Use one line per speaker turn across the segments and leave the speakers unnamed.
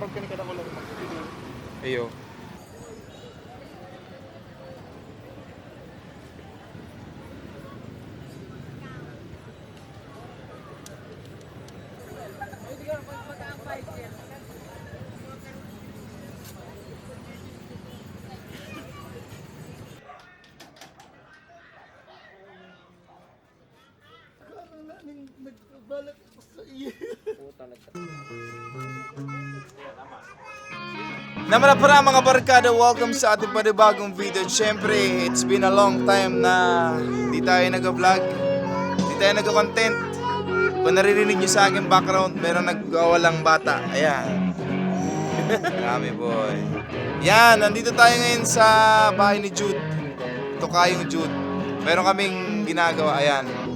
Pagkanikita ko lang mag-video.
Ayo.
Nagbalat ako sa iyo.
Naman para mga barkada, welcome sa ating panibagong video. Siyempre, it's been a long time na hindi tayo nag-vlog, hindi tayo nag-content. Kung naririnig nyo sa aking background, meron nagwawalang bata. Ayan. Kami boy. Yan, nandito tayo ngayon sa bahay ni Jude. Ito kayong Jude. Meron kaming ginagawa, ayan.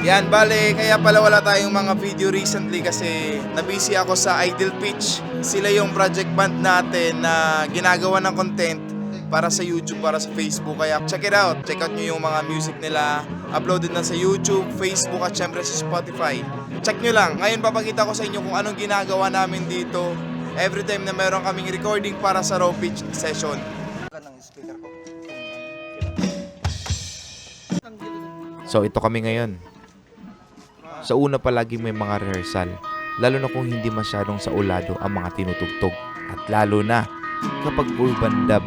Yan, bale, kaya pala wala tayong mga video recently kasi nabisi ako sa Idle Pitch. Sila yung project band natin na ginagawa ng content para sa YouTube, para sa Facebook. Kaya check it out. Check out nyo yung mga music nila. Uploaded na sa YouTube, Facebook at syempre sa Spotify. Check nyo lang. Ngayon papakita ko sa inyo kung anong ginagawa namin dito every time na meron kaming recording para sa raw pitch session.
ng speaker ko.
So ito kami ngayon. Sa una palagi may mga rehearsal, lalo na kung hindi masyadong saulado ang mga tinutugtog at lalo na kapag urban dub.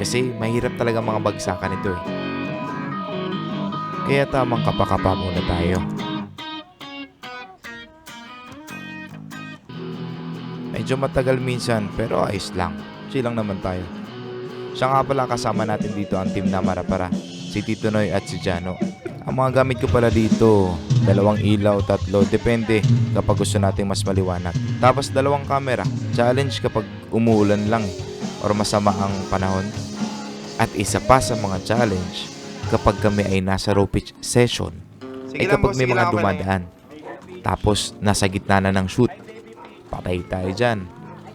Kasi mahirap talaga mga bagsakan ito eh. Kaya tamang kapakapa muna tayo. Medyo matagal minsan pero ayos lang. Chill lang naman tayo. Siya nga pala kasama natin dito ang team na Marapara. Si Tito Noy at si Jano. Ang mga gamit ko pala dito, dalawang ilaw, tatlo, depende kapag gusto nating mas maliwanag. Tapos dalawang camera, challenge kapag umuulan lang or masama ang panahon. At isa pa sa mga challenge, kapag kami ay nasa pitch session,
Sige
ay
lang,
kapag
boss.
may mga
lang
dumadaan. Tapos nasa gitna na ng shoot. Patay tayo dyan.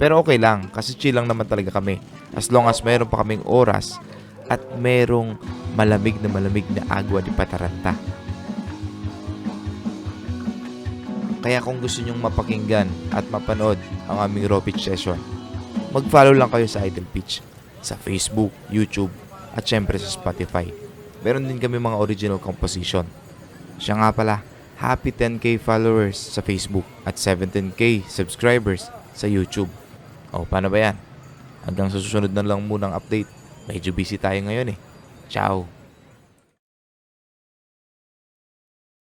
Pero okay lang kasi chill lang naman talaga kami. As long as mayroon pa kaming oras at merong malamig na malamig na agwa di pataranta. Kaya kung gusto nyong mapakinggan at mapanood ang aming raw pitch session, mag-follow lang kayo sa Idle Pitch sa Facebook, YouTube, at syempre sa Spotify. Meron din kami mga original composition. Siya nga pala, happy 10k followers sa Facebook at 17k subscribers sa YouTube. O, paano ba yan? Hanggang sa susunod na lang munang update. Medyo busy tayo ngayon eh. Ciao!